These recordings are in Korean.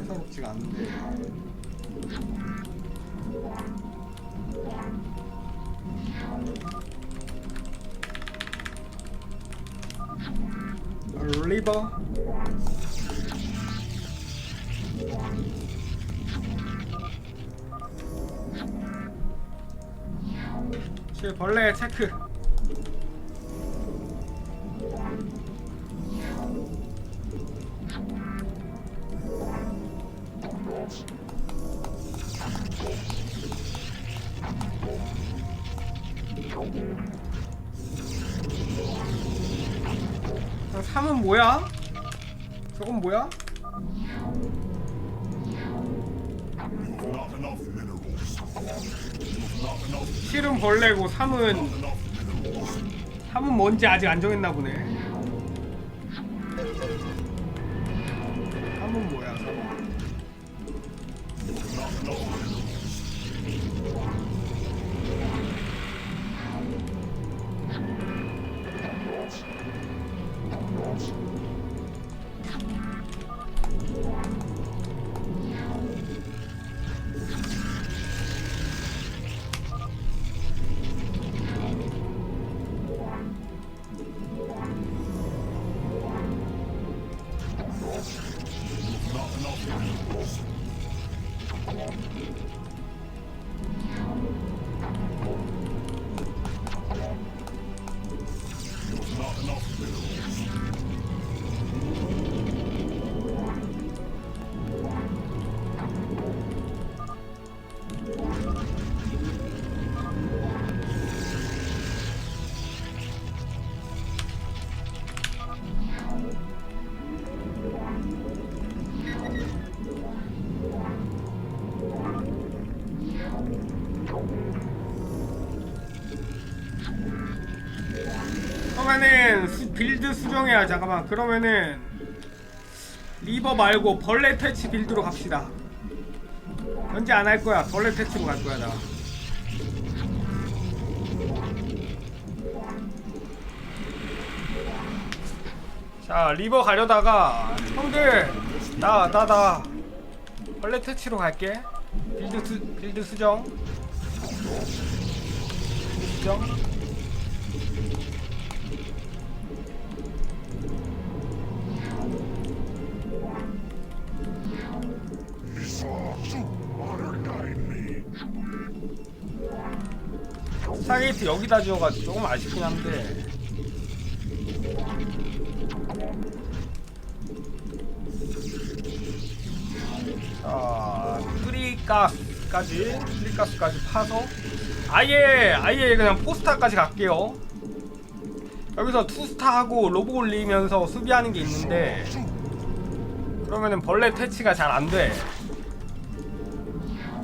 예사롭지가 않은데 리버 실 벌레 체크 뭐야? 저건 뭐야? 실은 벌레고 3은 Enough minerals. 3은 뭔지 아직 안 정했나 보네 3은 뭐야 3은 much. 수정해야 잠깐만 그러면은 리버 말고 벌레 퇴치 빌드로 갑시다 현재 안 할 거야 벌레 퇴치로 갈 거야 나 자, 리버 가려다가 형들 나 나 나 벌레 퇴치로 갈게. 빌드 수 빌드 수정. 수정. 타게이트 여기다 지어가지고 조금 아쉽긴 한데. 자 프리가스까지 프리가스까지 파서 아예 아예 그냥 포스타까지 갈게요. 여기서 투스타하고 로보 올리면서 수비하는 게 있는데 그러면은 벌레 퇴치가 잘 안돼.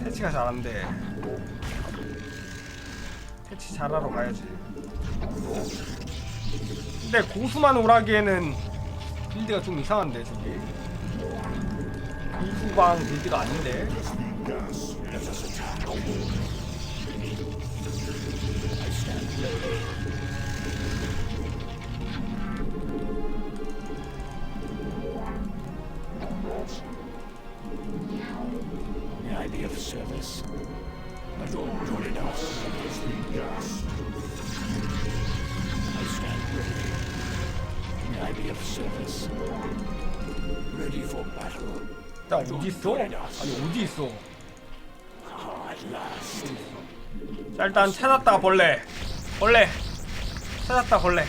퇴치가 잘 안돼 패치 잘하러 가야지. 근데 고수만 오라기에는 빌드가 좀 이상한데 저기. 이수방 빌드가 아닌데. 나 어디 있어? 아니 어디 있어? 자 일단 찾았다 벌레. 벌레. 찾았다 벌레.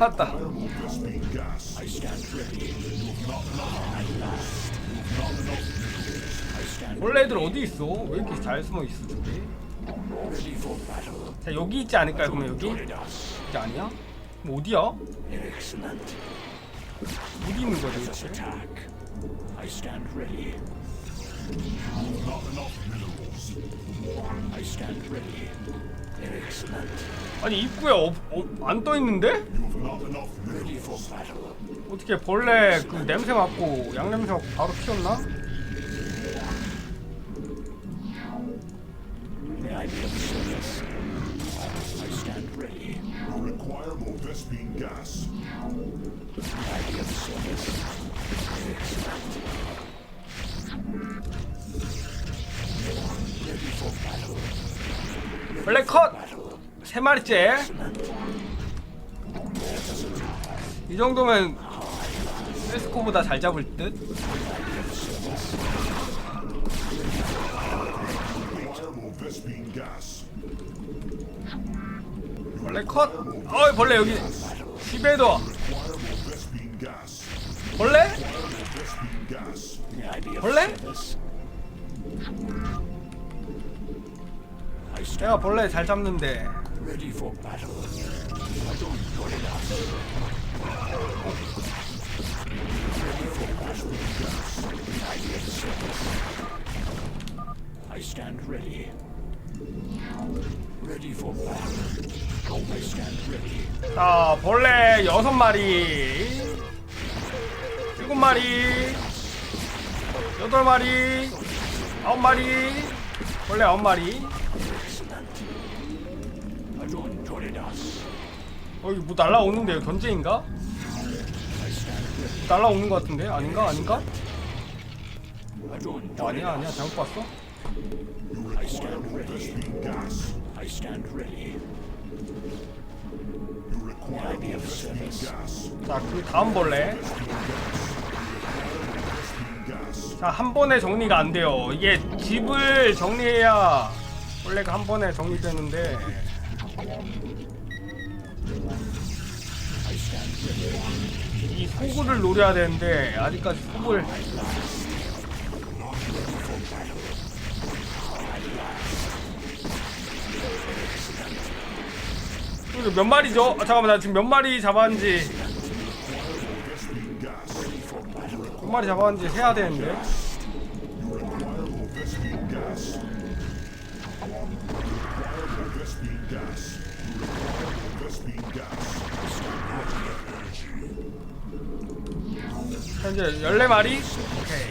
찾았다. Stand 벌레들 어디 있어? 왜 이렇게 잘 숨어 있어 저기? 자 여기 있지 않을까요? 그러면 여기? 여기 아니야? 어디야? 어디 있는 거야 도대체? 아니 입구에 어, 어, 안떠 있는데? 어떻게 벌레 그 냄새 맡고 양 냄새 맡고 바로 피웠나? 블랙 컷! 세 마리째. 이 정도면 세스코보다 잘 잡을 듯? 벌레 컷! 어이 벌레 여기 gas. 벌레? 벌레? 내가 벌레 잘 잡는데. 자 벌레 여섯 마리 일곱 마리 여덟 마리 아홉 마리 벌레 아홉 마리 어 이거 뭐 날라오는데요 견제인가? 날라오는 것 같은데 아닌가 아닌가? 어, 아니야. 아니야 잘못 봤어? 자 그 다음 벌레. 자 한 번에 정리가 안 돼요 이게 집을 정리해야 벌레가 한 번에 정리되는데. 이 소굴을 노려야 되는데 아직까지 이거 몇 마리죠? 아, 잠깐만 나 지금 몇 마리 잡았는지. 몇 마리 잡았는지 세야 되는데 현재 14마리? 오케이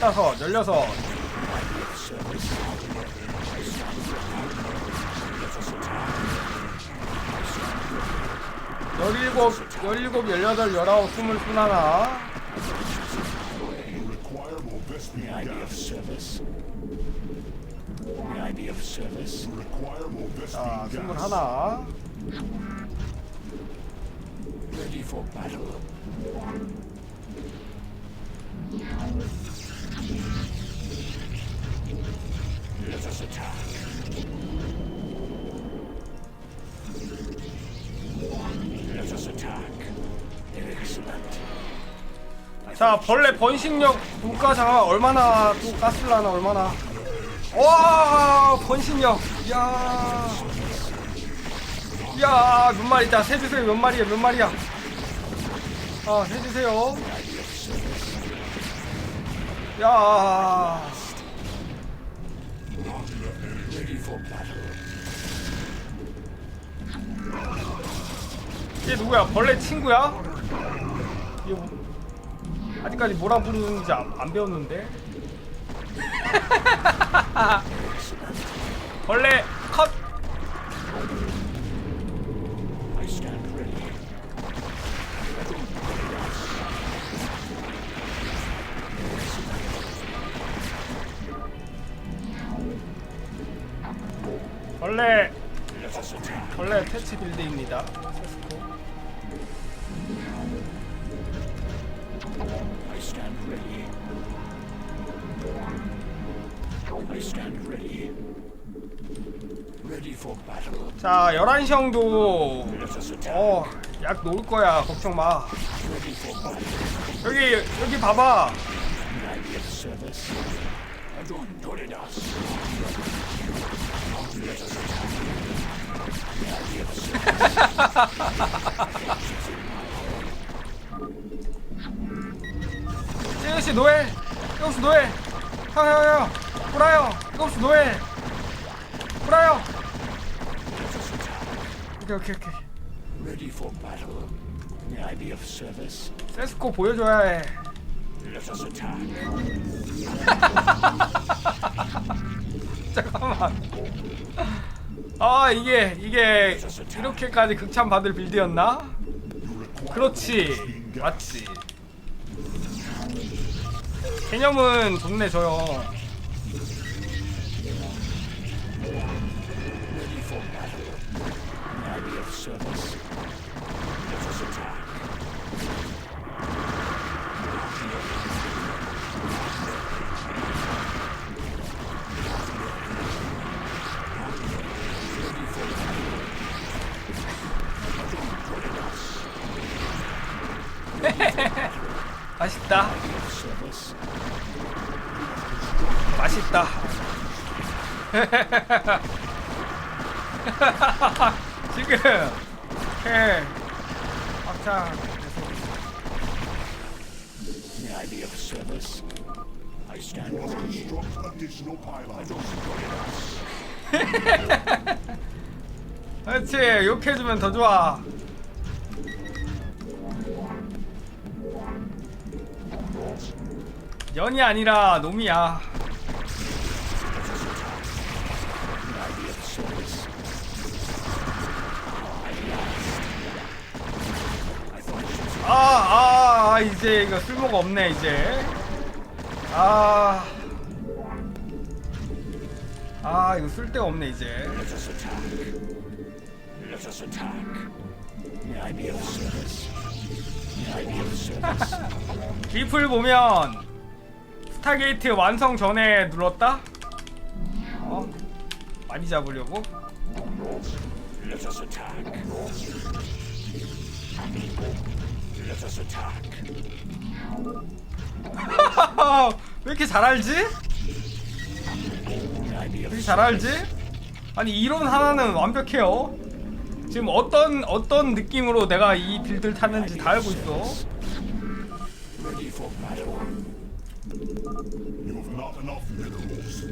15, 16 17, 17, 18, 19, 20, 21 You require more Vespine May I be of gas. service? May I be of service? You require more 자, Vespine gas. 21 Ready for battle. Let us attack. Let us attack. Excellent. 자 벌레 번식력 잠깐 얼마나 또 가슬라나 얼마나 와 번식력 이야 이야 몇 마리 자 세주세요 몇 마리야 몇 마리야 아 세주세요 야. 얘 누구야 벌레 친구야? 이거 뭐- 아직까지 뭐라 부르는지 안, 안 배웠는데 벌레 ready. Ready for battle. 자 11시 형도. 어, 약 놓을 거야. 걱정 마. 여기 여기 봐봐. 세현 씨 노예. 이것이 노예. 형, 형, 형. 보라요. 이것이 노예. 보라요. 오케이, 오케이, 오케이. Ready for battle. May I be of service? 세스코 보여줘야 해. Let us attack. 잠깐만. 아 이게 이게 이렇게까지 극찬받을 빌드였나? 그렇지. 맞지. 개념은 좋네 저요 맛있다. 맛있다. 지금 해 막창. 그렇지 욕해주면 더 좋아 연이 아니라 놈이야? 아, 아, 아, 이제 이거 쓸모가 없네, 이제. 아. 아, 이거 쓸데가 없네, 이제. 리플 보면, 스타 게이트 완성 전에 눌렀다? 어? 많이 잡으려고? 왜 이렇게 잘 알지? 왜 이렇게 잘 알지? 아니, 이론 하나는 완벽해요. 지금 어떤, 어떤 느낌으로 내가 이 빌드를 탔는지 다 알고 있어. Ready for battle? You have not enough minerals.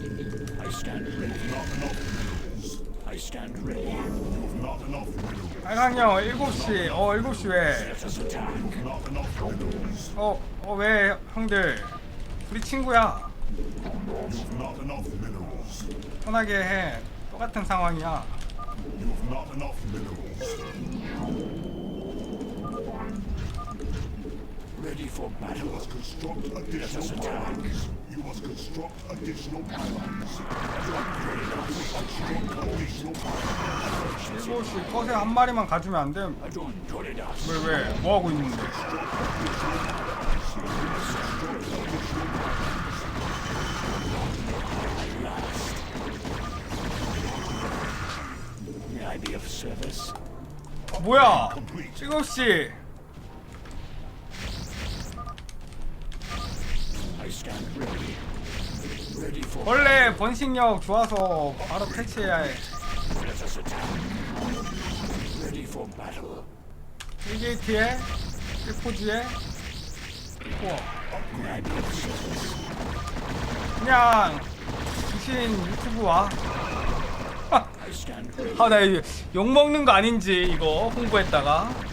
I stand ready. Not enough minerals. I stand ready. You have not enough minerals. 빨강형 7시 어 7시 왜? Let us attack. Not enough minerals. 어 어 왜 형들 우리 친구야 You have not enough minerals. 편하게 해 똑같은 상황이야 You have not enough minerals. Ready for You battle. must construct additional pylons. You must construct additional pylons. Construct additional pylons. 7시 꺼세 한 마리만 가주면 안 돼? 왜 왜? 뭐 하고 있는데? May I be of service? 뭐야? 7시 원래 번식력 좋아서 바로 퇴치해야 해. 1게이트에 1포지에 우와? 그냥 귀신 유튜브 와. 아, 나 욕먹는 거 아닌지 이거 홍보했다가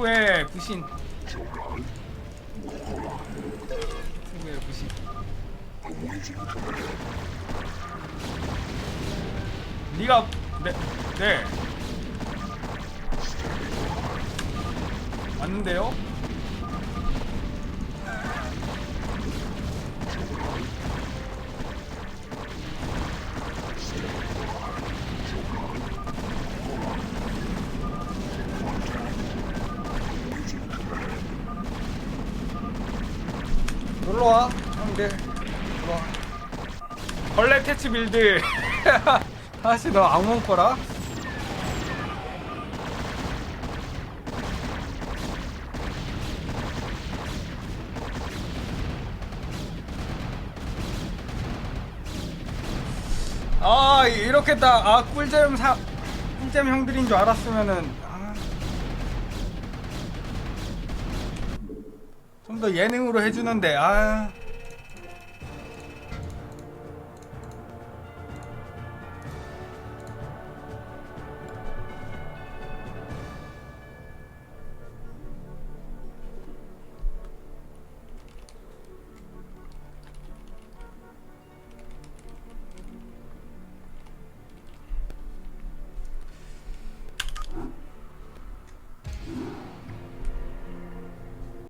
유튜브에 부신. 유튜브에 부신. 네가 네, 네. 맞는데요? 놀러와 벌레 퇴치 빌드. 다시 너 악몽 거라? 아 이렇게 딱 아 꿀잼 사 꿀잼 형들인 줄 알았으면은 아. 좀더 예능으로 해주는데 아